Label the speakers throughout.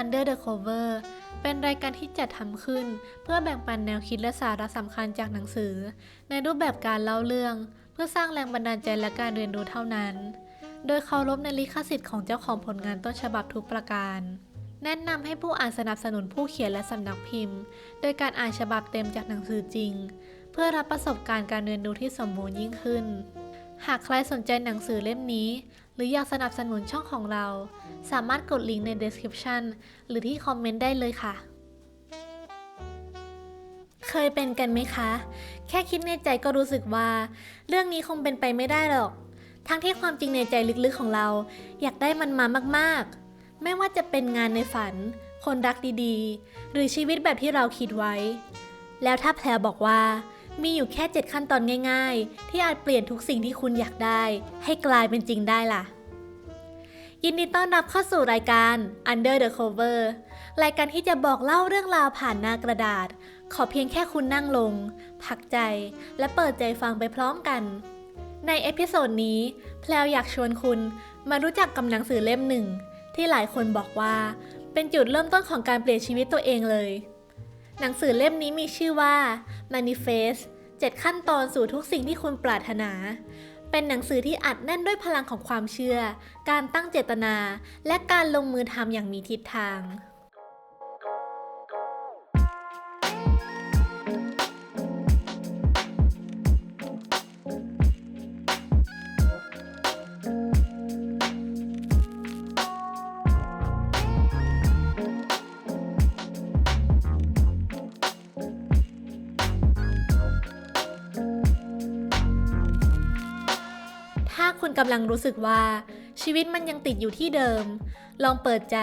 Speaker 1: Under the Cover เป็นรายการที่จัดทำขึ้น เพื่อแบ่งปันแนวคิดและสาระสำคัญจากหนังสือ ในรูปแบบการเล่าเรื่อง เพื่อสร้างแรงบันดาลใจและการเรียนรู้เท่านั้น โดยเคารพในลิขสิทธิ์ของเจ้าของผลงานต้นฉบับทุกประการ แนะนำให้ผู้อ่านสนับสนุนผู้เขียนและสำนักพิมพ์ โดยการอ่านฉบับเต็มจากหนังสือจริง เพื่อรับประสบการณ์การเรียนรู้ที่สมบูรณ์ยิ่งขึ้นหากใครสนใจหนังสือเล่มนี้ หรืออยากสนับสนุนช่องของเรา สามารถกดลิงก์ใน description หรือที่คอมเมนต์ได้เลยค่ะ เคยเป็นกันไหมคะ แค่คิดในใจก็รู้สึกว่า เรื่องนี้คงเป็นไปไม่ได้หรอก ทั้งที่ความจริงในใจลึกๆของเรา อยากได้มันมามากๆ ไม่ว่าจะเป็นงานในฝัน คนรักดีๆ หรือชีวิตแบบที่เราคิดไว้ แล้วถ้าแพรบอกว่ามีอยู่แค่ 7 ขั้นตอนง่าย ๆ ที่อาจเปลี่ยนทุกสิ่งที่คุณอยากได้ ให้กลายเป็นจริงได้ล่ะ ยินดีต้อนรับเข้าสู่รายการ Under the Cover รายการที่จะบอกเล่าเรื่องราวผ่านหน้ากระดาษ ขอเพียงแค่คุณนั่งลง พักใจ และเปิดใจฟังไปพร้อมกัน ในเอพิโซดนี้ แพลวอยากชวนคุณมารู้จักกับหนังสือเล่มหนึ่ง ที่หลายคนบอกว่า เป็นจุดเริ่มต้นของการเปลี่ยนชีวิตตัวเองเลย หนังสือเล่มนี้มีชื่อว่า Manifest 7 ขั้นตอนสู่ทุกสิ่งที่คุณปรารถนา เป็นหนังสือที่อัดแน่นด้วยพลังของความเชื่อ การตั้งเจตนา และการลงมือทำอย่างมีทิศทาง กำลังรู้สึกว่า ชีวิตมันยังติดอยู่ที่เดิม ลองเปิดใจ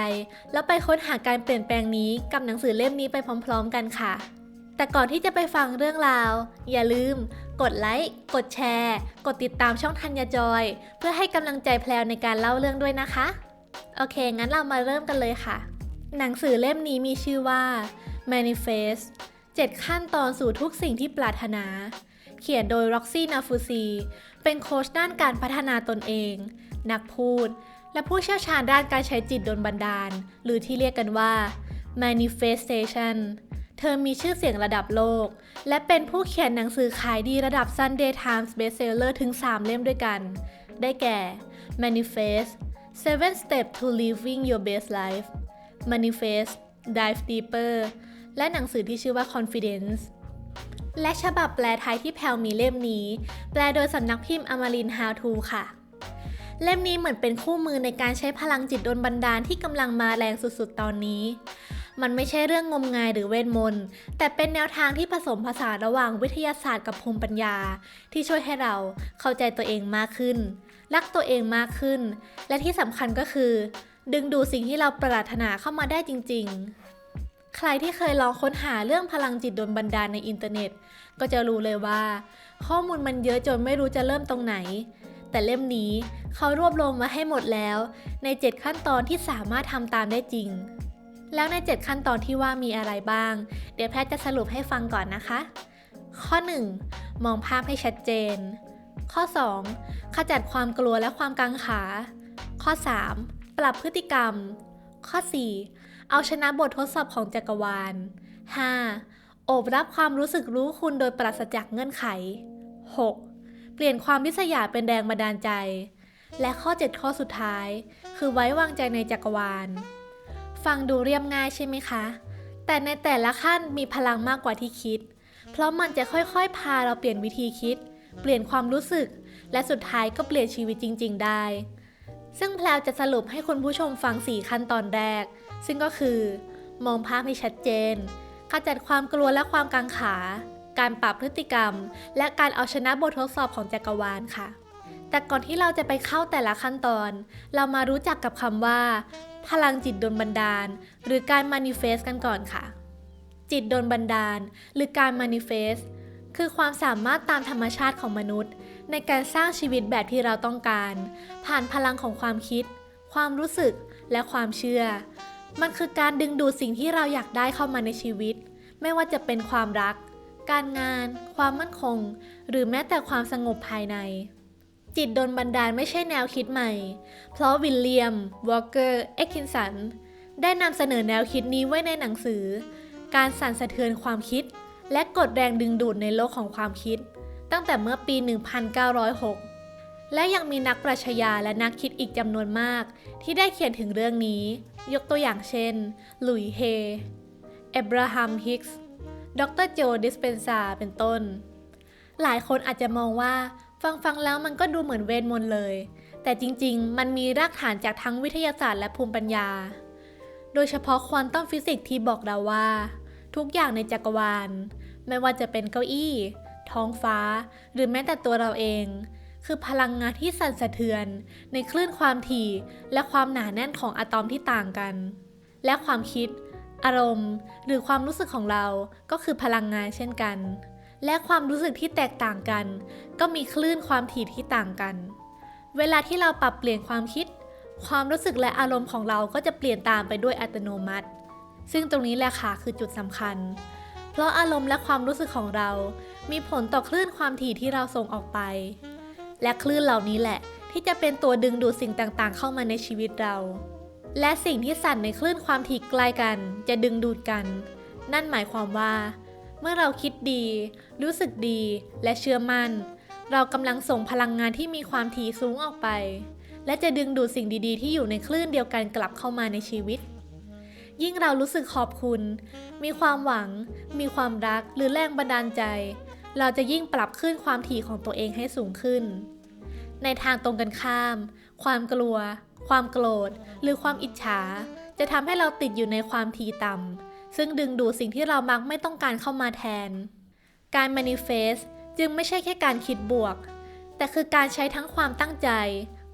Speaker 1: แล้วไปค้นหาการเปลี่ยนแปลงนี้กับหนังสือเล่มนี้ไปพร้อม ๆ กันค่ะ แต่ก่อนที่จะไปฟังเรื่องราว อย่าลืม กดไลค์กดแชร์ กดติดตามช่องทันยาจอย เพื่อให้กำลังใจแพลวในการเล่าเรื่องด้วยนะคะ โอเค งั้นเรามาเริ่มกันเลยค่ะ หนังสือเล่มนี้มีชื่อว่า Manifest 7 ขั้นตอนสู่ทุกสิ่งที่ปรารถนา เขียนโดย Roxy Nafusi เป็นโค้ชด้านการพัฒนาตนเอง นักพูด และผู้เชี่ยวชาญด้านการใช้จิตโดนบันดาล หรือที่เรียกกันว่า manifestation เธอมีชื่อเสียงระดับโลก และเป็นผู้เขียนหนังสือขายดีระดับ Sunday Times Bestseller ถึง 3 เล่มด้วยกัน ได้แก่ Manifest Seven Steps to Living Your Best Life Manifest Dive Deeper และหนังสือที่ชื่อว่า Confidence และฉบับแปลไทยที่แพลมีเล่มนี้ แปลโดยสำนักพิมพ์อมริน How to ค่ะ เล่มนี้เหมือนเป็นคู่มือในการใช้พลังจิตโดนบันดาลที่กำลังมาแรงสุดๆ ตอนนี้ มันไม่ใช่เรื่องงมงายหรือเวทมนต์ แต่เป็นแนวทางที่ผสมผสานระหว่างวิทยาศาสตร์กับภูมิปัญญา ที่ช่วยให้เราเข้าใจตัวเองมากขึ้น รักตัวเองมากขึ้น และที่สำคัญก็คือ ดึงดูสิ่งที่เราปรารถนาเข้ามาได้จริง ๆ ใครที่เคยลองค้นหาเรื่องพลังจิตโดนบันดาลในอินเทอร์เน็ต ก็จะรู้เลยว่า ข้อมูลมันเยอะจนไม่รู้จะเริ่มตรงไหน แต่เล่มนี้เขารวบรวมมาให้หมดแล้ว ใน 7 ขั้นตอนที่สามารถทำตามได้จริง แล้วใน 7 ขั้นตอนที่ว่ามีอะไรบ้าง เดี๋ยวแพทย์จะสรุปให้ฟังก่อนนะคะ ข้อ 1. มองภาพให้ชัดเจน ข้อ 2. ขจัดความกลัวและความกังขา ข้อ 3. ปรับพฤติกรรม ข้อ 4. เอาชนะบททดสอบของจักรวาล 5. โอบรับความรู้สึกรู้คุณโดยปราศจากเงื่อนไข 6. เปลี่ยนความริษยาเป็นแรงบันดาลใจ และข้อ 7 ข้อสุดท้าย คือไว้วางใจในจักรวาล ฟังดูเรียบง่ายใช่ไหมคะ แต่ในแต่ละขั้นมีพลังมากกว่าที่คิด เพราะมันจะค่อยๆ พาเราเปลี่ยนวิธีคิด เปลี่ยนความรู้สึก และสุดท้ายก็เปลี่ยนชีวิตจริง ๆ ได้ซึ่งแพลวจะสรุปให้คุณผู้ชมฟัง 4 ขั้นตอนแรก ซึ่งก็คือ มองภาพให้ชัดเจนขจัดความกลัวและความกังขา การปรับพฤติกรรม และการเอาชนะบททดสอบของจักรวาลค่ะ แต่ก่อนที่เราจะไปเข้าแต่ละขั้นตอน เรามารู้จักกับคำว่า พลังจิตโดนบันดาล หรือการ manifest กันก่อนค่ะ จิตโดนบันดาล หรือการ manifest คือความสามารถตามธรรมชาติของมนุษย์ ในการสร้างชีวิตแบบที่เราต้องการ ผ่านพลังของความคิด ความรู้สึกและความเชื่อ มันคือการดึงดูดสิ่งที่เราอยากได้เข้ามาในชีวิต ไม่ว่าจะเป็นความรัก การงาน ความมั่นคง หรือแม้แต่ความสงบภายใน จิตโดนบันดาลไม่ใช่แนวคิดใหม่ เพราะวิลเลียม วอลเกอร์ เอ็กคินสัน ได้นำเสนอแนวคิดนี้ไว้ในหนังสือ การสั่นสะเทือนความคิด และกฎแรงดึงดูดในโลกของความคิด ตั้งแต่เมื่อปี 1906 และยังมีนักปรัชญาและนักคิดอีกจำนวนมาก ที่ได้เขียนถึงเรื่องนี้ ยกตัวอย่างเช่น หลุยเฮ เอบราฮัม ฮิกส์ ดรโจ ดิสเปนซา เป็นต้น หลายคนอาจจะมองว่าฟังฟังแล้วมันก็ดูเหมือนเวทมนต์เลย แต่จริงๆ มันมีรากฐานจากทั้งวิทยาศาสตร์และภูมิปัญญา โดยเฉพาะควอนตัมฟิสิกส์ที่บอกเราว่า ทุกอย่างในจักรวาล ไม่ว่าจะเป็นเก้าอี้ ท้องฟ้า หรือแม้แต่ตัวเราเอง คือพลังงานที่สั่นสะเทือน ในคลื่นความถี่ และความหนาแน่นของอะตอมที่ต่างกัน และความคิด อารมณ์ หรือความรู้สึกของเราก็คือพลังงานเช่นกัน และความรู้สึกที่แตกต่างกัน ก็มีคลื่นความถี่ที่ต่างกัน เวลาที่เราปรับเปลี่ยนความคิด ความรู้สึกและอารมณ์ของเราก็จะเปลี่ยนตามไปด้วยอัตโนมัติ ซึ่งตรงนี้แหละค่ะคือจุดสำคัญเพราะอารมณ์และความรู้สึกของเรา มีผลต่อคลื่นความถี่ที่เราส่งออกไป และคลื่นเหล่านี้แหละ ที่จะเป็นตัวดึงดูดสิ่งต่างๆ เข้ามาในชีวิตเรา และสิ่งที่สั่นในคลื่นความถี่ใกล้กัน จะดึงดูดกัน นั่นหมายความว่า เมื่อเราคิดดี รู้สึกดี และเชื่อมั่น เรากำลังส่งพลังงานที่มีความถี่สูงออกไป และจะดึงดูดสิ่งดีๆ ที่อยู่ในคลื่นเดียวกันกลับเข้ามาในชีวิตยิ่งเรารู้สึกขอบคุณ มีความหวัง มีความรัก หรือแรงบันดาลใจ เราจะยิ่งปรับขึ้นความถี่ของตัวเองให้สูงขึ้น ในทางตรงกันข้าม ความกลัว ความโกรธ หรือความอิจฉา จะทำให้เราติดอยู่ในความถี่ต่ำซึ่งดึงดูดสิ่งที่เรามักไม่ต้องการเข้ามาแทน การ manifest จึงไม่ใช่แค่การคิดบวก แต่คือการใช้ทั้งความตั้งใจ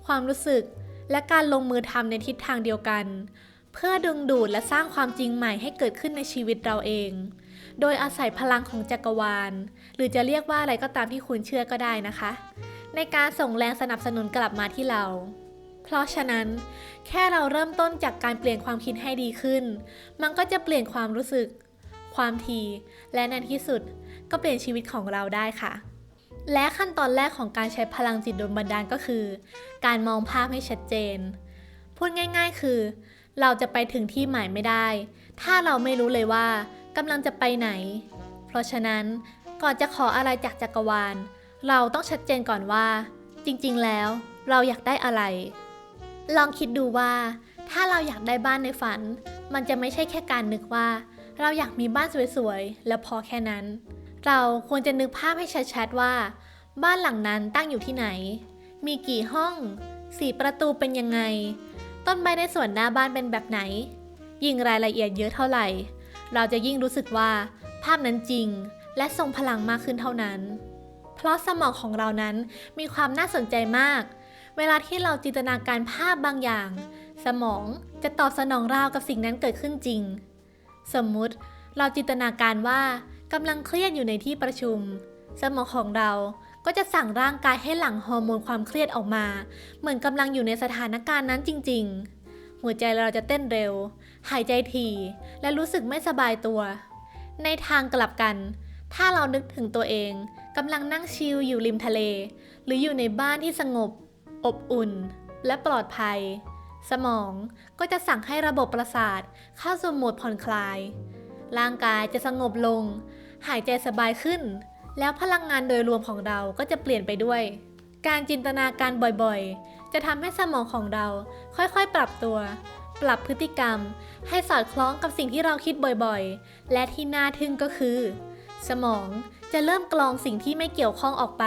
Speaker 1: ความรู้สึก และการลงมือทำในทิศทางเดียวกัน เพื่อดึงดูดและสร้างความจริงใหม่ให้เกิดขึ้นในชีวิตเราเอง โดยอาศัยพลังของจักรวาล หรือจะเรียกว่าอะไรก็ตามที่คุณเชื่อก็ได้นะคะ ในการส่งแรงสนับสนุนกลับมาที่เรา เพราะฉะนั้น แค่เราเริ่มต้นจากการเปลี่ยนความคิดให้ดีขึ้น มันก็จะเปลี่ยนความรู้สึก ความทีและในที่สุด ก็เปลี่ยนชีวิตของเราได้ค่ะ และขั้นตอนแรกของการใช้พลังจิตดนบันดาลก็คือ การมองภาพให้ชัดเจน พูดง่าย ๆ คือ เราจะไปถึงที่หมายไม่ได้ ถ้าเราไม่รู้เลยว่า กำลังจะไปไหน เพราะฉะนั้นก่อนจะขออะไรจากจักรวาล เราต้องชัดเจนก่อนว่า จริงๆ แล้วเราอยากได้อะไร ลองคิดดูว่า ถ้าเราอยากได้บ้านในฝัน มันจะไม่ใช่แค่การนึกว่า เราอยากมีบ้านสวยๆ แล้วพอแค่นั้น เราควรจะนึกภาพให้ชัดๆว่า บ้านหลังนั้นตั้งอยู่ที่ไหน มีกี่ห้อง สีประตูเป็นยังไง ต้นไม้ในสวนหน้าบ้านเป็นแบบไหน ยิ่งรายละเอียดเยอะเท่าไหร่ เราจะยิ่งรู้สึกว่าภาพนั้นจริง และทรงพลังมากขึ้นเท่านั้น เพราะสมองของเรานั้นมีความน่าสนใจมาก เวลาที่เราจินตนาการภาพบางอย่าง สมองจะตอบสนองราวกับสิ่งนั้นเกิดขึ้นจริง สมมุติเราจินตนาการว่ากำลังเครียดอยู่ในที่ประชุม สมองของเราก็จะสั่งร่างกายให้หลั่งฮอร์โมนความเครียดออกมา เหมือนกำลังอยู่ในสถานการณ์นั้นจริง ๆ หัวใจเราจะเต้นเร็ว หายใจถี่และรู้สึกไม่สบายตัว ในทางกลับกัน ถ้าเรานึกถึงตัวเองกำลังนั่งชิลอยู่ริมทะเล หรืออยู่ในบ้านที่สงบ อบอุ่น และปลอดภัย สมองก็จะสั่งให้ระบบประสาทเข้าสู่โหมดผ่อนคลาย ร่างกายจะสงบลง หายใจสบายขึ้น แล้วพลังงานโดยรวมของเราก็จะเปลี่ยนไปด้วย การจินตนาการบ่อยๆ จะทำให้สมองของเราค่อยๆ ปรับตัว ปรับพฤติกรรม ให้สอดคล้องกับสิ่งที่เราคิดบ่อยๆ และที่น่าทึ่งก็คือ สมองจะเริ่มกรองสิ่งที่ไม่เกี่ยวข้องออกไป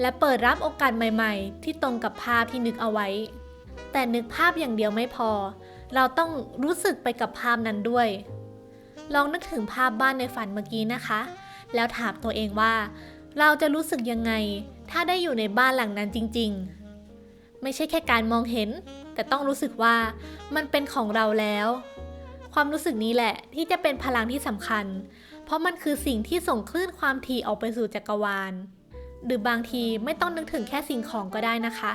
Speaker 1: และเปิดรับโอกาสใหม่ๆ ที่ตรงกับภาพที่นึกเอาไว้ แต่นึกภาพอย่างเดียวไม่พอ เราต้องรู้สึกไปกับภาพนั้นด้วย ลองนึกถึงภาพบ้านในฝันเมื่อกี้นะคะ แล้วถามตัวเองว่า เราจะรู้สึกยังไง ถ้าได้อยู่ในบ้านหลังนั้นจริง ๆ ไม่ใช่แค่การมองเห็น แต่ต้องรู้สึกว่ามันเป็นของเราแล้ว ความรู้สึกนี้แหละที่จะเป็นพลังที่สำคัญ เพราะมันคือสิ่งที่ส่งคลื่นความถี่ออกไปสู่จักรวาล หรือบางทีไม่ต้องนึกถึงแค่สิ่งของก็ได้นะคะ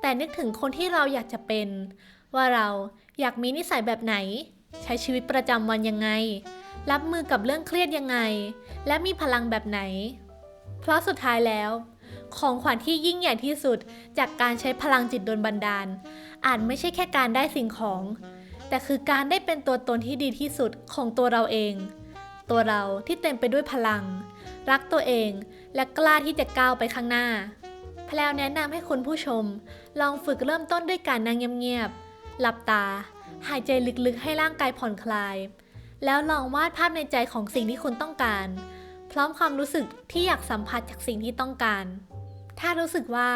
Speaker 1: แต่นึกถึงคนที่เราอยากจะเป็น ว่าเราอยากมีนิสัยแบบไหน ใช้ชีวิตประจำวันยังไง รับมือกับเรื่องเครียดยังไง และมีพลังแบบไหน เพราะสุดท้ายแล้ว ของขวัญที่ยิ่งใหญ่ที่สุด จากการใช้พลังจิตโดนบันดาล อาจไม่ใช่แค่การได้สิ่งของ แต่คือการได้เป็นตัวตนที่ดีที่สุดของตัวเราเอง ตัวเราที่เต็มไปด้วยพลัง รักตัวเองและกล้าที่จะก้าวไปข้างหน้าแพลวแนะนำให้คุณผู้ชม ลองฝึกเริ่มต้นด้วยการนั่งเงียบๆหลับตา หายใจลึกๆ ให้ร่างกายผ่อนคลาย แล้วลองวาดภาพในใจของสิ่งที่คุณต้องการ พร้อมความรู้สึกที่อยากสัมผัสจากสิ่งที่ต้องการ ถ้ารู้สึกว่า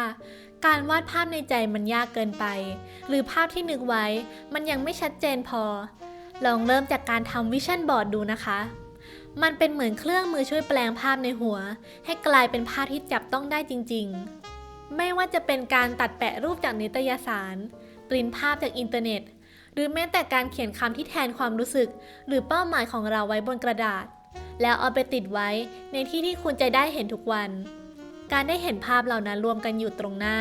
Speaker 1: การวาดภาพในใจมันยากเกินไป หรือภาพที่นึกไว้มันยังไม่ชัดเจนพอ ลองเริ่มจากการทำวิชั่นบอร์ดดูนะคะ มันเป็นเหมือนเครื่องมือช่วยแปลงภาพในหัว ให้กลายเป็นภาพที่จับต้องได้จริง ๆ ไม่ว่าจะเป็นการตัดแปะรูปจากนิตยสาร ปริ้นภาพจากอินเทอร์เน็ต หรือแม้แต่การเขียนคำที่แทนความรู้สึก หรือเป้าหมายของเราไว้บนกระดาษ แล้วเอาไปติดไว้ในที่ที่คุณจะได้เห็นทุกวัน การได้เห็นภาพเหล่านั้นรวมกันอยู่ตรงหน้า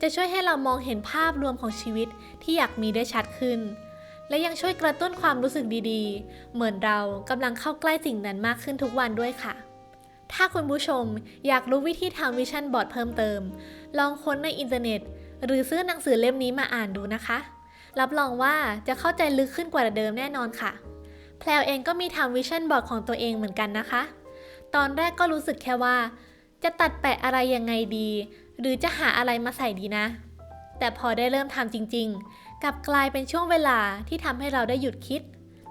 Speaker 1: จะช่วยให้เรามองเห็นภาพรวมของชีวิตที่อยากมีได้ชัดขึ้น และยังช่วยกระตุ้นความรู้สึกดีๆ เหมือนเรากำลังเข้าใกล้สิ่งนั้นมากขึ้นทุกวันด้วยค่ะ ถ้าคุณผู้ชมอยากรู้วิธีทำวิชั่นบอร์ดเพิ่มเติม ลองค้นในอินเทอร์เน็ต หรือซื้อหนังสือเล่มนี้มาอ่านดูนะคะ รับรองว่าจะเข้าใจลึกขึ้นกว่าเดิมแน่นอนค่ะ แพลวเองก็มีทำวิชั่นบอร์ดของตัวเองเหมือนกันนะคะ ตอนแรกก็รู้สึกแค่ว่า จะตัดแปะอะไรยังไงดี หรือจะหาอะไรมาใส่ดีนะ แต่พอได้เริ่มทำจริงๆ กลับกลายเป็นช่วงเวลาที่ทำให้เราได้หยุดคิด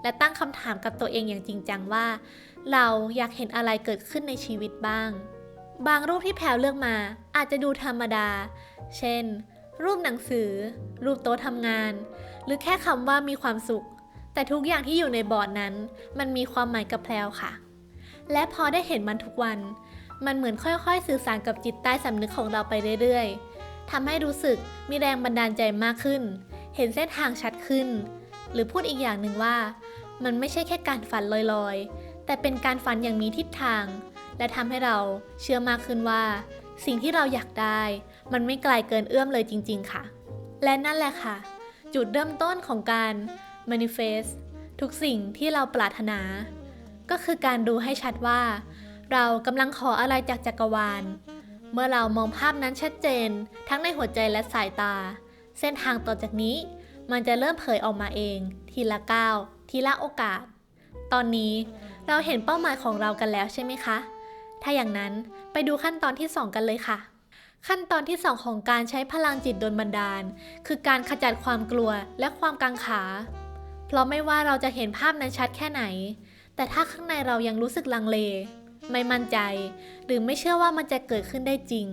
Speaker 1: และตั้งคำถามกับตัวเองอย่างจริงจังว่า เราอยากเห็นอะไรเกิดขึ้นในชีวิตบ้าง บางรูปที่แพลวเลือกมา อาจจะดูธรรมดา เช่น รูปหนังสือ รูปโต๊ะทำงาน หรือแค่คำว่ามีความสุข แต่ทุกอย่างที่อยู่ในบอร์ดนั้น มันมีความหมายกับแพลวค่ะ และพอได้เห็นมันทุกวัน มันเหมือนค่อยๆ สื่อสารกับจิตใต้สำนึกของเราไปเรื่อยๆทำให้รู้สึกมีแรงบันดาลใจมากขึ้น เห็นเส้นทางชัดขึ้น หรือพูดอีกอย่างหนึ่งว่า มันไม่ใช่แค่การฝันลอยๆ แต่เป็นการฝันอย่างมีทิศทาง และทำให้เราเชื่อมากขึ้นว่า สิ่งที่เราอยากได้ มันไม่ไกลเกินเอื้อมเลยจริง ๆ ค่ะ และนั่นแหละค่ะ จุดเริ่มต้นของการ manifest ทุกสิ่งที่เราปรารถนา ก็คือการดูให้ชัดว่า เรากำลังขออะไรจากจักรวาล เมื่อเรามองภาพนั้นชัดเจน ทั้งในหัวใจและสายตา เส้นทางต่อจากนี้ มันจะเริ่มเผยออกมาเอง ทีละก้าว ทีละโอกาส ตอนนี้เราเห็นเป้าหมายของเรากันแล้วใช่ไหมคะ ถ้าอย่างนั้นไปดูขั้นตอนที่ 2 กันเลยค่ะ ขั้นตอนที่ 2 ของการใช้พลังจิตโดนบันดาล คือการขจัดความกลัวและความกังขา เพราะไม่ว่าเราจะเห็นภาพนั้นชัดแค่ไหน แต่ถ้าข้างในเรายังรู้สึกลังเล ไม่มั่นใจ หรือไม่เชื่อว่ามันจะเกิดขึ้นได้จริง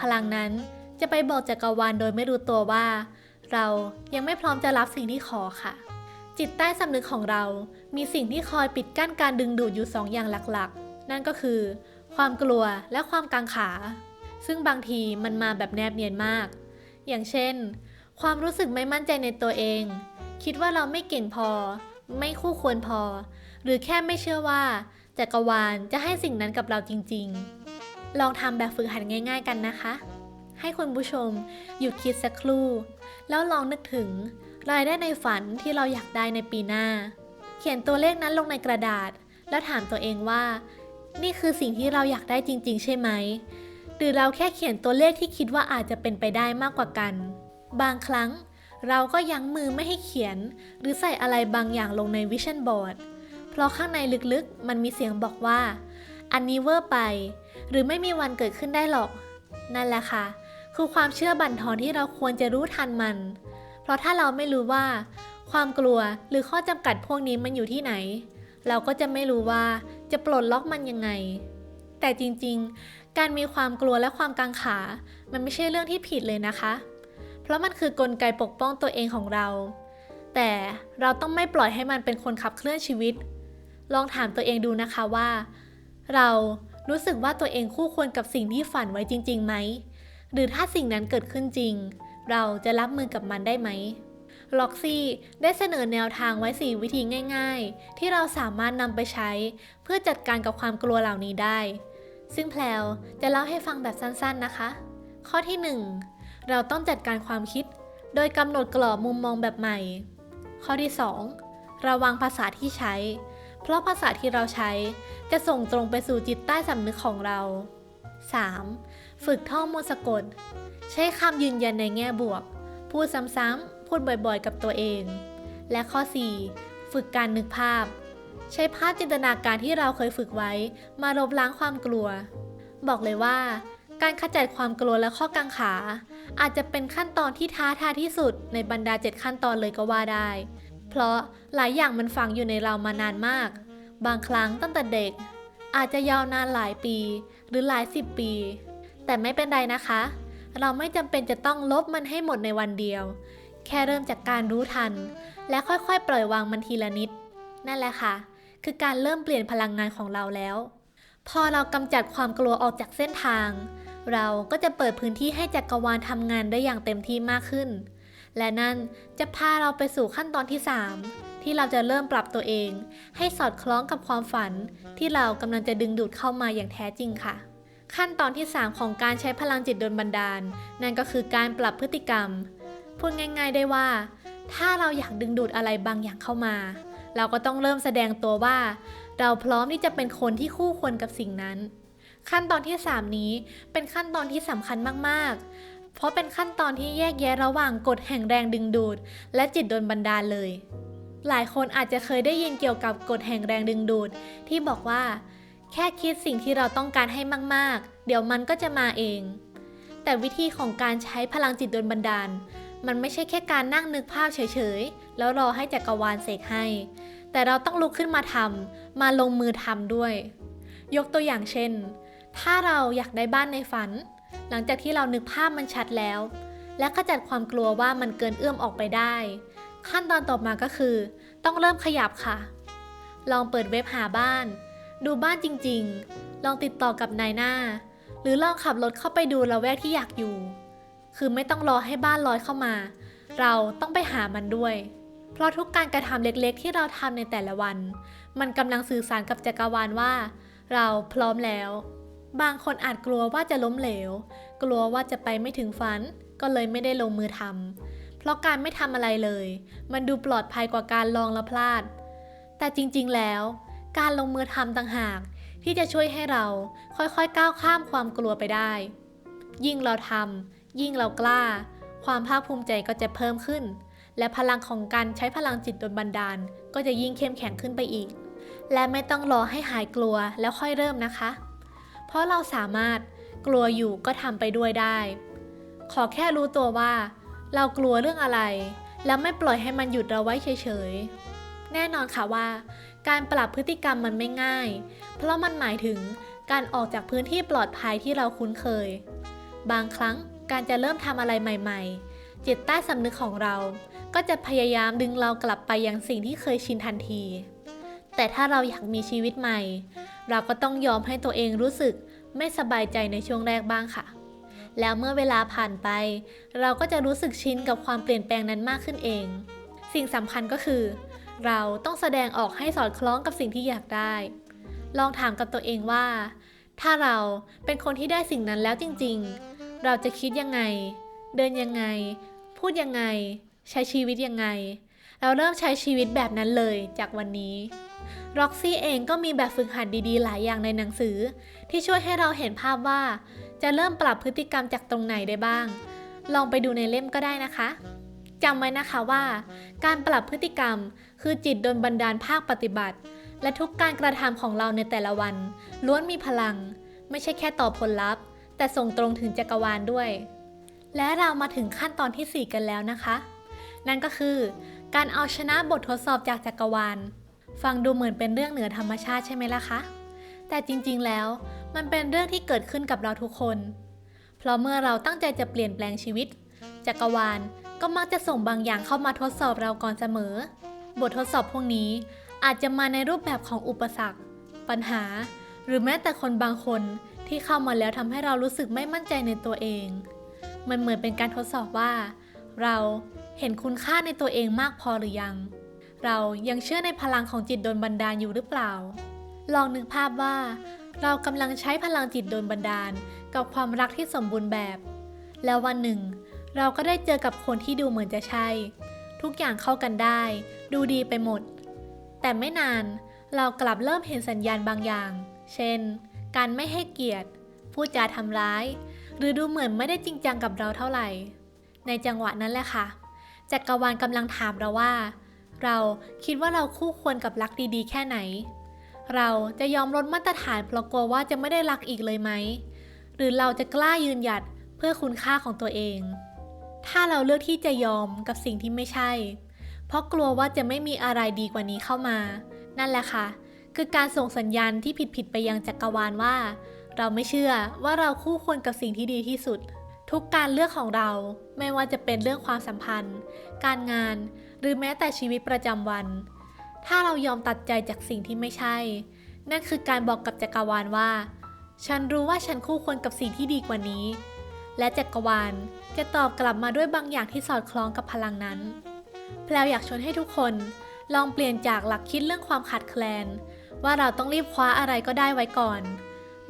Speaker 1: พลังนั้นจะไปบอกจักรวาลโดยไม่รู้ตัวว่า เรายังไม่พร้อมจะรับสิ่งที่ขอค่ะ จิตใต้สำนึกของเรา มีสิ่งที่คอยปิดกั้นการดึงดูดอยู่สองอย่างหลักๆ นั่นก็คือ ความกลัวและความกังขา ซึ่งบางทีมันมาแบบแนบเนียนมาก อย่างเช่น ความรู้สึกไม่มั่นใจในตัวเอง คิดว่าเราไม่เก่งพอ ไม่คู่ควรพอ หรือแค่ไม่เชื่อว่า จักรวาลจะให้สิ่งนั้นกับเราจริง ๆ ลองทำแบบฝึกหัดง่าย ๆ กันนะคะ ให้คุณผู้ชมหยุดคิดสักครู่ แล้วลองนึกถึงรายได้ในฝันที่เราอยากได้ในปีหน้า เขียนตัวเลขนั้นลงในกระดาษ แล้วถามตัวเองว่า นี่คือสิ่งที่เราอยากได้จริง ๆ ใช่ไหม หรือเราแค่เขียนตัวเลขที่คิดว่าอาจจะเป็นไปได้มากกว่ากัน บางครั้งเราก็ยั้งมือไม่ให้เขียน หรือใส่อะไรบางอย่างลงในวิชั่นบอร์ด เพราะข้างในลึกๆ มันมีเสียงบอกว่า อันนี้เวอร์ไป หรือไม่มีวันเกิดขึ้นได้หรอก นั่นแหละค่ะ คือความเชื่อบั่นทอนที่เราควรจะรู้ทันมัน เพราะถ้าเราไม่รู้ว่า ความกลัวหรือข้อจำกัดพวกนี้มันอยู่ที่ไหน เราก็จะไม่รู้ว่าจะปลดล็อกมันยังไง แต่จริงๆ การมีความกลัวและความกังขา มันไม่ใช่เรื่องที่ผิดเลยนะคะ เพราะมันคือกลไกปกป้องตัวเองของเราแต่เราต้องไม่ปล่อยให้มันเป็นคนขับเคลื่อนชีวิต ลองถามตัวเองดูนะคะว่า เรารู้สึกว่าตัวเองคู่ควรกับสิ่งที่ฝันไว้จริงๆไหม หรือถ้าสิ่งนั้นเกิดขึ้นจริง เราจะรับมือกับมันได้ไหมล็อกซี่ได้เสนอแนวทางไว้ 4 วิธีง่าย ๆ ที่เราสามารถนำไปใช้เพื่อจัดการกับความกลัวเหล่านี้ได้ ซึ่งแพลวจะเล่าให้ฟังแบบสั้นๆนะคะ ข้อที่ 1 เราต้องจัดการความคิด โดยกำหนดกรอบมุมมองแบบใหม่ ข้อที่ 2 ระวังภาษาที่ใช้ เพราะภาษาที่เราใช้จะส่งตรงไปสู่จิตใต้สำนึกของเรา 3. ฝึกท่องมนต์สะกด ใช้คำยืนยันในแง่บวก พูดซ้ำๆ พูดบ่อยๆ กับตัวเอง และข้อ 4 ฝึกการนึกภาพ ใช้ภาพจินตนาการที่เราเคยฝึกไว้ มาลบล้างความกลัว บอกเลยว่า การขจัดความกลัวและข้อกังขา อาจจะเป็นขั้นตอนที่ท้าทายที่สุดในบรรดา 7 ขั้นตอนเลยก็ว่าได้ เพราะหลายอย่างมันฝังอยู่ในเรามานานมาก บางครั้งตั้งแต่เด็ก อาจจะยาวนานหลายปี หรือหลายสิบปี แต่ไม่เป็นไรนะคะ เราไม่จำเป็นจะต้องลบมันให้หมดในวันเดียว แค่เริ่มจากการรู้ทัน และค่อยๆ ปล่อยวางมันทีละนิด นั่นแหละค่ะ คือการเริ่มเปลี่ยนพลังงานของเราแล้ว พอเรากำจัดความกลัวออกจากเส้นทาง เราก็จะเปิดพื้นที่ให้จักรวาลทำงานได้อย่างเต็มที่มากขึ้น และนั่นจะพาเราไปสู่ขั้นตอนที่ 3 ที่เราจะเริ่มปรับตัวเอง ให้สอดคล้องกับความฝัน ที่เรากำลังจะดึงดูดเข้ามาอย่างแท้จริงค่ะ ขั้นตอนที่ 3 ของการใช้พลังจิตโดนบันดาล นั่นก็คือการปรับพฤติกรรม พูดง่าย ๆได้ว่า ถ้าเราอยากดึงดูดอะไรบางอย่างเข้ามา เราก็ต้องเริ่มแสดงตัวว่า เราพร้อมที่จะเป็นคนที่คู่ควรกับสิ่งนั้นขั้นตอนที่ 3 นี้เป็นขั้นตอนที่สำคัญมาก เพราะเป็นขั้นตอนที่แยกแยะระหว่างกฎแห่งแรงดึงดูด และจิตโดนบันดาลเลย หลายคนอาจจะเคยได้ยินเกี่ยวกับกฎแห่งแรงดึงดูด ที่บอกว่า แค่คิดสิ่งที่เราต้องการให้มาก ๆ เดี๋ยวมันก็จะมาเอง แต่วิธีของการใช้พลังจิตโดนบันดาล มันไม่ใช่แค่การนั่งนึกภาพเฉย ๆ แล้วรอให้จักรวาลเสกให้ แต่เราต้องลุกขึ้นมาทำมาลงมือทำด้วย ยกตัวอย่างเช่น ถ้าเราอยากได้บ้านในฝัน หลังจากที่เรานึกภาพมันชัดแล้ว และขจัดความกลัวว่ามันเกินเอื้อมออกไปได้ ขั้นตอนต่อมาก็คือ ต้องเริ่มขยับค่ะ ลองเปิดเว็บหาบ้าน ดูบ้านจริงๆ ลองติดต่อกับนายหน้า หรือลองขับรถเข้าไปดูละแวกที่อยากอยู่ คือไม่ต้องรอให้บ้านลอยเข้ามา เราต้องไปหามันด้วยเพราะทุกการกระทำเล็กๆ ที่เราทำในแต่ละวัน มันกำลังสื่อสารกับจักรวาลว่า เราพร้อมแล้ว บางคนอาจกลัวว่าจะล้มเหลว กลัวว่าจะไปไม่ถึงฝัน ก็เลยไม่ได้ลงมือทำเพราะการไม่ทำอะไรเลย มันดูปลอดภัยกว่าการลองและพลาด แต่จริงๆแล้ว การลงมือทำต่างหาก ที่จะช่วยให้เราค่อยๆก้าวข้ามความกลัวไปได้ ยิ่งเราทำยิ่งเรากล้า ความภาคภูมิใจก็จะเพิ่มขึ้น และพลังของการใช้พลังจิตโดนบันดาล ก็จะยิ่งเข้มแข็งขึ้นไปอีก และไม่ต้องรอให้หายกลัวแล้วค่อยเริ่มนะคะ เพราะเราสามารถกลัวอยู่ก็ทำไปด้วยได้ ขอแค่รู้ตัวว่า เรากลัวเรื่องอะไร แล้วไม่ปล่อยให้มันหยุดเราไว้เฉยๆ แน่นอนค่ะว่า การปรับพฤติกรรมมันไม่ง่าย เพราะมันหมายถึงการออกจากพื้นที่ปลอดภัยที่เราคุ้นเคย บางครั้งการจะเริ่มทำอะไรใหม่ ๆ จิตใต้สำนึกของเรา ก็จะพยายามดึงเรากลับไปยังสิ่งที่เคยชินทันที แต่ถ้าเราอยากมีชีวิตใหม่ เราก็ต้องยอมให้ตัวเองรู้สึกไม่สบายใจในช่วงแรกบ้างค่ะ แล้วเมื่อเวลาผ่านไป เราก็จะรู้สึกชินกับความเปลี่ยนแปลงนั้นมากขึ้นเอง สิ่งสำคัญก็คือ เราต้องแสดงออกให้สอดคล้องกับสิ่งที่อยากได้ ลองถามกับตัวเองว่า ถ้าเราเป็นคนที่ได้สิ่งนั้นแล้วจริง ๆ เราจะคิดยังไง เดินยังไง พูดยังไง ใช้ชีวิตยังไง เราเริ่มใช้ชีวิตแบบนั้นเลยจากวันนี้ ร็อกซี่เองก็มีแบบฝึกหัดดีๆ หลายอย่างในหนังสือ ที่ช่วยให้เราเห็นภาพว่า จะเริ่มปรับพฤติกรรมจากตรงไหนได้บ้าง ลองไปดูในเล่มก็ได้นะคะจำไว้นะคะว่า การปรับพฤติกรรม คือจิตโดนบันดาลภาคปฏิบัติ และทุกการกระทำของเราในแต่ละวัน ล้วนมีพลัง ไม่ใช่แค่ต่อผลลัพธ์ แต่ส่งตรงถึงจักรวาลด้วย และเรามาถึงขั้นตอนทีสี่4 กันแล้วนะคะ นั่นก็คือ การเอาชนะบททดสอบจากจักรวาล ฟังดูเหมือนเป็นเรื่องเหนือธรรมชาติใช่ไหมล่ะคะ แต่จริงๆ แล้วมันเป็นเรื่องที่เกิดขึ้นกับเราทุกคน เพราะเมื่อเราตั้งใจจะเปลี่ยนแปลงชีวิต จักรวาลก็มักจะส่งบางอย่างเข้ามาทดสอบเราก่อนเสมอ บททดสอบพวกนี้อาจจะมาในรูปแบบของอุปสรรค ปัญหา หรือแม้แต่คนบางคนที่เข้ามาแล้วทำให้เรารู้สึกไม่มั่นใจในตัวเอง มันเหมือนเป็นการทดสอบว่า เราเห็นคุณค่าในตัวเองมากพอหรือยัง เรายังเชื่อในพลังของจิตโดนบันดาลอยู่หรือเปล่า ลองนึกภาพว่า เรากำลังใช้พลังจิตโดนบันดาล กับความรักที่สมบูรณ์แบบ แล้ววันหนึ่ง เราก็ได้เจอกับคนที่ดูเหมือนจะใช่ ทุกอย่างเข้ากันได้ ดูดีไปหมด แต่ไม่นานเรากลับเริ่มเห็นสัญญาณบางอย่าง เช่น การไม่ให้เกียรติ พูดจาทำร้าย หรือดูเหมือนไม่ได้จริงจังกับเราเท่าไหร่ ในจังหวะนั้นแหละค่ะ จักรวาลกำลังถามเราว่า เราคิดว่าเราคู่ควรกับรักดีๆ แค่ไหน เราจะยอมลดมาตรฐานเพราะกลัวว่าจะไม่ได้รักอีกเลยไหม หรือเราจะกล้ายืนหยัดเพื่อคุณค่าของตัวเอง ถ้าเราเลือกที่จะยอมกับสิ่งที่ไม่ใช่ เพราะกลัวว่าจะไม่มีอะไรดีกว่านี้เข้ามา นั่นแหละค่ะ คือการส่งสัญญาณที่ผิดๆไปยังจักรวาลว่า เราไม่เชื่อว่าเราคู่ควรกับสิ่งที่ดีที่สุด ทุกการเลือกของเราไม่ว่าจะเป็นเรื่องความสัมพันธ์ การงาน หรือแม้แต่ชีวิตประจำวัน ถ้าเรายอมตัดใจจากสิ่งที่ไม่ใช่ นั่นคือการบอกกับจักรวาลว่า ฉันรู้ว่าฉันคู่ควรกับสิ่งที่ดีกว่านี้ และจักรวาลจะตอบกลับมาด้วยบางอย่างที่สอดคล้องกับพลังนั้น แพลวอยากชวนให้ทุกคนลองเปลี่ยนจากหลักคิดเรื่องความขาดแคลน ว่าเราต้องรีบคว้าอะไรก็ได้ไว้ก่อน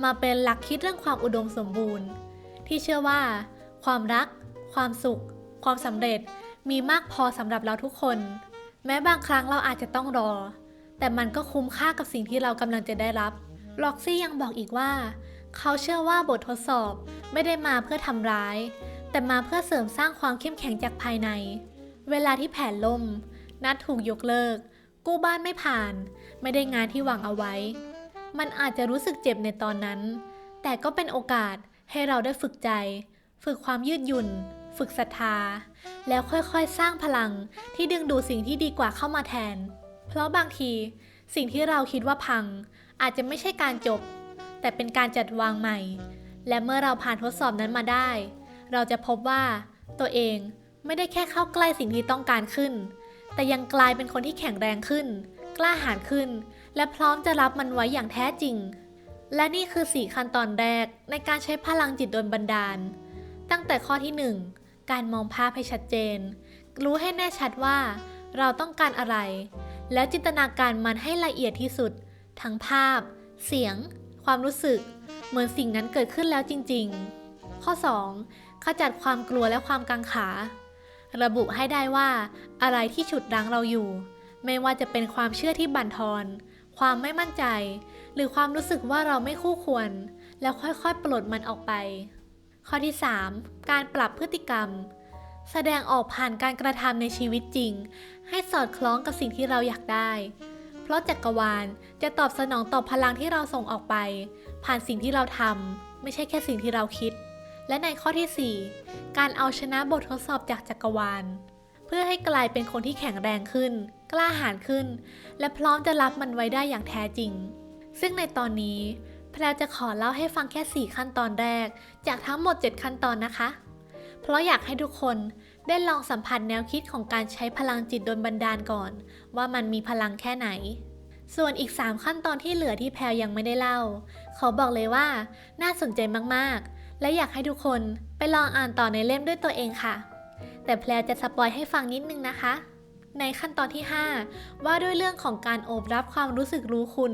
Speaker 1: มาเป็นหลักคิดเรื่องความอุดมสมบูรณ์ ที่เชื่อว่า ความรัก ความสุข ความสำเร็จมีมากพอสำหรับเราทุกคน แม้บางครั้งเราอาจจะต้องรอ แต่มันก็คุ้มค่ากับสิ่งที่เรากำลังจะได้รับล็อกซี่ยังบอกอีกว่า เขาเชื่อว่าบททดสอบไม่ได้มาเพื่อทำร้าย แต่มาเพื่อเสริมสร้างความเข้มแข็งจากภายใน เวลาที่แผนล่ม นัดถูกยกเลิก กู้บ้านไม่ผ่าน ไม่ได้งานที่หวังเอาไว้ มันอาจจะรู้สึกเจ็บในตอนนั้น แต่ก็เป็นโอกาส ให้เราได้ฝึกใจ ฝึกความยืดหยุ่น ฝึกศรัทธา แล้วค่อยๆ สร้างพลังที่ดึงดูดสิ่งที่ดีกว่าเข้ามาแทน เพราะบางที สิ่งที่เราคิดว่าพัง อาจจะไม่ใช่การจบ แต่เป็นการจัดวางใหม่ และเมื่อเราผ่านทดสอบนั้นมาได้ เราจะพบว่า ตัวเองไม่ได้แค่เข้าใกล้สิ่งที่ต้องการขึ้น แต่ยังกลายเป็นคนที่แข็งแรงขึ้น กล้าหาญขึ้น และพร้อมจะรับมันไว้อย่างแท้จริง และนี่คือสี่ขั้นตอนแรกในการใช้พลังจิตโดนบันดาล ตั้งแต่ข้อที่ 1 การมองภาพให้ชัดเจน รู้ให้แน่ชัดว่า เราต้องการอะไร แล้วจินตนาการมันให้ละเอียดที่สุด ทั้งภาพ เสียง ความรู้สึก เหมือนสิ่งนั้นเกิดขึ้นแล้วจริง ๆ ข้อ 2. ขจัดความกลัวและความกังขา ระบุให้ได้ว่า อะไรที่ฉุดรั้งเราอยู่ ไม่ว่าจะเป็นความเชื่อที่บั่นทอน ความไม่มั่นใจ หรือความรู้สึกว่าเราไม่คู่ควร แล้วค่อยๆ ปลดมันออกไป ข้อที่ 3. การปรับพฤติกรรม แสดงออกผ่านการกระทำในชีวิตจริง ให้สอดคล้องกับสิ่งที่เราอยากได้ เพราะจักรวาลจะตอบสนองต่อพลังที่เราส่งออกไป ผ่านสิ่งที่เราทำไม่ใช่แค่สิ่งที่เราคิด และในข้อที่ 4 การเอาชนะบททดสอบจากจักรวาล เพื่อให้กลายเป็นคนที่แข็งแรงขึ้น กล้าหาญขึ้น และพร้อมจะรับมันไว้ได้อย่างแท้จริง ซึ่งในตอนนี้แพรจะขอเล่าให้ฟังแค่ 4 ขั้นตอนแรก จากทั้งหมด 7 ขั้นตอนนะคะ เพราะอยากให้ทุกคนได้ลองสัมผัสแนวคิดของการใช้พลังจิตโดนบันดาลก่อน ว่ามันมีพลังแค่ไหน ส่วนอีก 3 ขั้นตอนที่เหลือที่แพรยังไม่ได้เล่า ขอบอกเลยว่า น่าสนใจมากๆ และอยากให้ทุกคนไปลองอ่านต่อในเล่มด้วยตัวเองค่ะ แต่แพรจะสปอยให้ฟังนิดนึงนะคะ ในขั้นตอนที่ 5 ว่าด้วยเรื่องของการโอบรับความรู้สึกรู้คุณ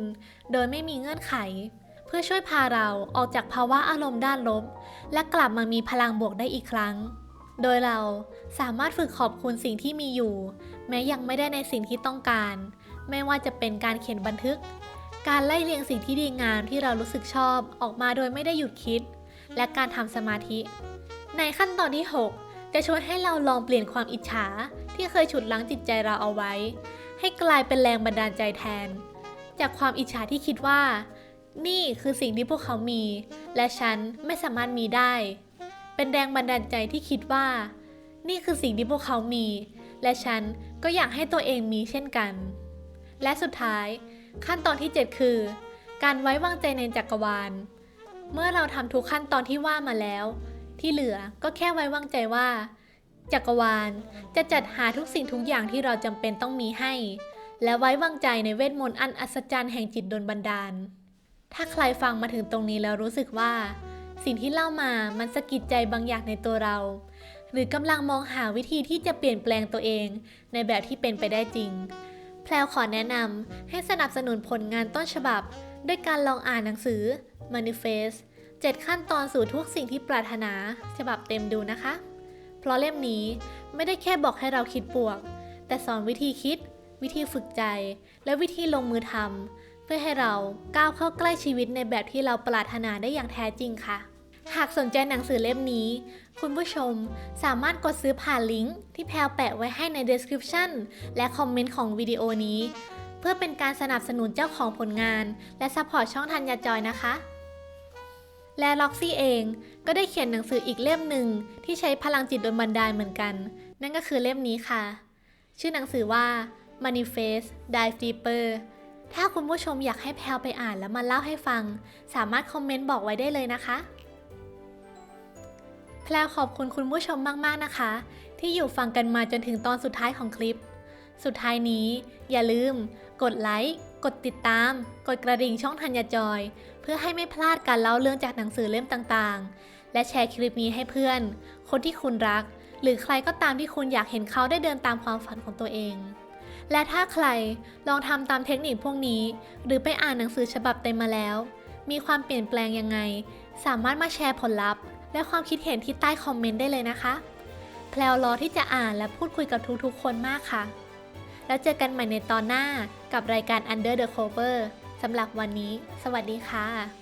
Speaker 1: โดยไม่มีเงื่อนไข เพื่อช่วยพาเราออกจากภาวะอารมณ์ด้านลบ และกลับมามีพลังบวกได้อีกครั้ง โดยเราสามารถฝึกขอบคุณสิ่งที่มีอยู่ แม้ยังไม่ได้ในสิ่งที่ต้องการ ไม่ว่าจะเป็นการเขียนบันทึก การไล่เรียงสิ่งที่ดีงามที่เรารู้สึกชอบออกมาโดยไม่ได้หยุดคิด และการทำสมาธิ ในขั้นตอนที่ 6 จะชวนให้เราลองเปลี่ยนความอิจฉา ที่เคยฉุดลั้งจิตใจเราเอาไว้ ให้กลายเป็นแรงบันดาลใจแทน จากความอิจฉาที่คิดว่า นี่คือสิ่งที่พวกเขามี และฉันไม่สามารถมีได้ เป็นแรงบันดาลใจที่คิดว่า นี่คือสิ่งที่พวกเขามี และฉันก็อยากให้ตัวเองมีเช่นกัน และสุดท้าย ขั้นตอนที่ 7 คือ การไว้วางใจในจักรวาล เมื่อเราทำทุกขั้นตอนที่ว่ามาแล้ว ที่เหลือก็แค่ไว้วางใจว่า จักรวาล จะจัดหาทุกสิ่งทุกอย่างที่เราจำเป็นต้องมีให้ และไว้วางใจในเวทมนต์อันอัศจรรย์แห่งจิตดลบันดาล ถ้าใครฟังมาถึงตรงนี้แล้วรู้สึกว่า สิ่งที่เล่ามามันสะกิดใจบางอย่างในตัวเรา หรือกำลังมองหาวิธีที่จะเปลี่ยนแปลงตัวเอง ในแบบที่เป็นไปได้จริง แพลวขอแนะนำให้สนับสนุนผลงานต้นฉบับ ด้วยการลองอ่านหนังสือ Manifest 7 ขั้นตอนสู่ทุกสิ่งที่ปรารถนา ฉบับเต็มดูนะคะ ราะเล่มนี้ไม่ได้แค่บอกให้เราคิดบวก แต่สอนวิธีคิด วิธีฝึกใจ และวิธีลงมือทำเพื่อให้เราก้าวเข้าใกล้ชีวิตในแบบที่เราปรารถนาได้อย่างแท้จริงค่ะ หากสนใจหนังสือเล่มนี้ คุณผู้ชมสามารถกดซื้อผ่านลิงก์ที่แพลวแปะไว้ให้ใน description และคอมเมนต์ของวิดีโอนี้ เพื่อเป็นการสนับสนุนเจ้าของผลงาน และซัพพอร์ตช่องทันยาจอยนะคะ และล็อกซี่เองก็ได้เขียนหนังสืออีกเล่มหนึ่งที่ใช้พลังจิตโดนบันดาลเหมือนกัน นั่นก็คือเล่มนี้ค่ะ ชื่อหนังสือว่า Manifest Dive Deeper ถ้าคุณผู้ชมอยากให้แพลไปอ่านแล้วมาเล่าให้ฟัง สามารถคอมเมนต์บอกไว้ได้เลยนะคะ แพลขอบคุณคุณผู้ชมมากๆนะคะ ที่อยู่ฟังกันมาจนถึงตอนสุดท้ายของคลิป สุดท้ายนี้ อย่าลืม กดไลค์ กดติดตาม กดกระดิ่งช่องทันยาจอย เพื่อให้ไม่พลาดการเล่าเรื่องจากหนังสือเล่มต่างๆ และแชร์คลิปนี้ให้เพื่อน คนที่คุณรัก หรือใครก็ตามที่คุณอยากเห็นเขาได้เดินตามความฝันของตัวเอง และถ้าใครลองทำตามเทคนิคพวกนี้ หรือไปอ่านหนังสือฉบับเต็มมาแล้ว มีความเปลี่ยนแปลงยังไง สามารถมาแชร์ผลลัพธ์ และความคิดเห็นที่ใต้คอมเมนต์ได้เลยนะคะแพลวรอที่จะอ่านและพูดคุยกับทุกๆคนมากค่ะ แล้วเจอกันใหม่ในตอนหน้า กับรายการ Under the Cover สำหรับวันนี้ สวัสดีค่ะ